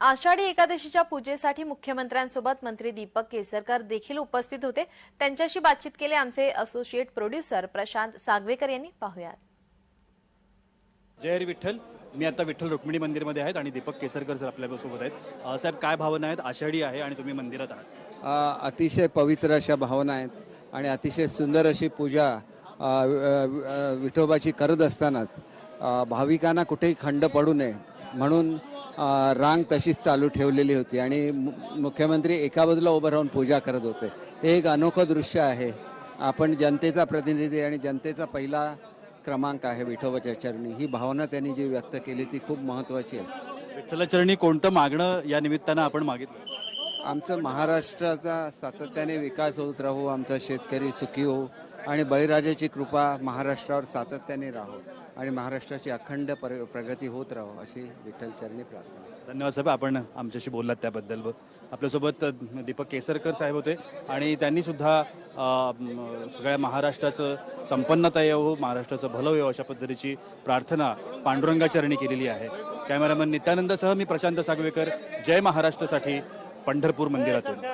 आषाढी एकादशीच्या पूजेसाठी मुख्यमंत्र्यांसोबत मंत्री दीपक केसरकर देखील उपस्थित होते. त्यांच्याशी बातचीत केली आमचे असोसिएट प्रोड्युसर प्रशांत सागवेकर यांनी. पाहुयात. जय हरी विठ्ठल. मी आता विठ्ठल रुक्मिणी मंदिरमध्ये आहेत आणि दीपक केसरकर सर आपल्यासोबत आहेत. साहेब काय भावना आहेत? आषाढी आहे आणि तुम्ही मंदिरात आहात. अतिशय पवित्र अशा भावना आहेत आणि अतिशय सुंदर अशी पूजा विठोबाची करत असतानाच. भाविकांना कुठेही खंड पडू नये. म्हणून रांग तशीच चालू ठेवलेली होती आणि मु- मुख्यमंत्री एका बाजूला उभं राहून पूजा करत होते. हे एक अनोखं दृश्य आहे. आपण जनतेचा प्रतिनिधी आणि जनतेचा पहिला क्रमांक आहे विठोबाच्या चरणी. ही भावना त्यांनी जी व्यक्त केली ती खूप महत्त्वाची आहे. विठ्ठलाचरणी कोणतं मागणं या निमित्तानं आपण मागितलं? आमचं महाराष्ट्राचा सातत्याने विकास होत राहू आमचा शेतकरी सुखी होऊ आणि बळीराजाची कृपा महाराष्ट्रावर सातत्याने राहो आणि महाराष्ट्राची अखंड पर प्रगती होत राहो अशी विठ्ठलचरणी प्रार्थना. धन्यवाद साहेब आपण आमच्याशी बोललात त्याबद्दल आपल्यासोबत दीपक केसरकर साहेब होते आणि त्यांनी सुद्धा सगळ्या महाराष्ट्राचं संपन्नता येवो महाराष्ट्राचं भलं येवो अशा पद्धतीची प्रार्थना पांडुरंगाचरणी केलेली आहे. कॅमेरामन नित्यानंदसह मी प्रशांत सागवेकर जय महाराष्ट्रासाठी पंढरपूर मंदिरातून.